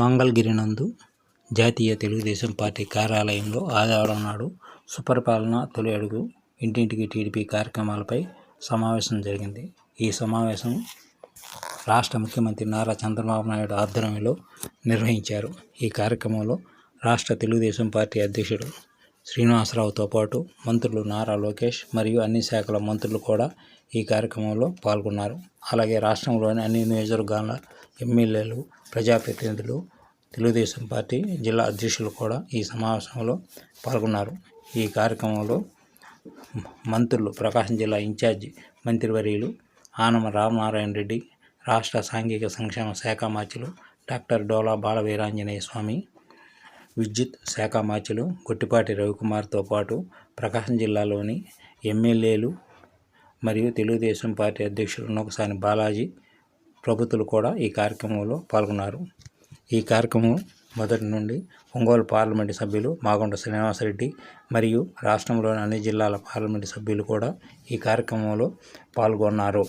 మంగళగిరి నందు జాతీయ తెలుగుదేశం పార్టీ కార్యాలయంలో ఆదివారం నాడు సుపరిపాలన తొలి అడుగు ఇంటింటికి టీడీపీ కార్యక్రమాలపై సమావేశం జరిగింది. ఈ సమావేశం రాష్ట్ర ముఖ్యమంత్రి నారా చంద్రబాబు నాయుడు ఆధ్వర్యంలో నిర్వహించారు. ఈ కార్యక్రమంలో రాష్ట్ర తెలుగుదేశం పార్టీ అధ్యక్షుడు శ్రీనివాసరావుతో పాటు మంత్రులు నారా లోకేష్ మరియు అన్ని శాఖల మంత్రులు కూడా ఈ కార్యక్రమంలో పాల్గొన్నారు. అలాగే రాష్ట్రంలోని అన్ని నియోజకవర్గాల ఎమ్మెల్యేలు ప్రజాప్రతినిధులు తెలుగుదేశం పార్టీ జిల్లా అధ్యక్షులు కూడా ఈ సమావేశంలో పాల్గొన్నారు. ఈ కార్యక్రమంలో మంత్రులు ప్రకాశం జిల్లా ఇన్ఛార్జి మంత్రివర్యులు ఆనమ రామనారాయణ రెడ్డి రాష్ట్ర సాంఘిక సంక్షేమ శాఖ మార్చులు డాక్టర్ డోలా బాల వీరాంజనేయ స్వామి విద్యుత్ శాఖ మాచులు గుట్టిపాటి రవికుమార్తో పాటు ప్రకాశం జిల్లాలోని ఎమ్మెల్యేలు మరియు తెలుగుదేశం పార్టీ అధ్యక్షులు ఒకసారి బాలాజీ ప్రభుత్వలు కూడా ఈ కార్యక్రమంలో పాల్గొన్నారు. ఈ కార్యక్రమం మొదటి నుండి ఒంగోలు పార్లమెంటు సభ్యులు మాగుంట శ్రీనివాసరెడ్డి మరియు రాష్ట్రంలోని అన్ని జిల్లాల పార్లమెంటు సభ్యులు కూడా ఈ కార్యక్రమంలో పాల్గొన్నారు.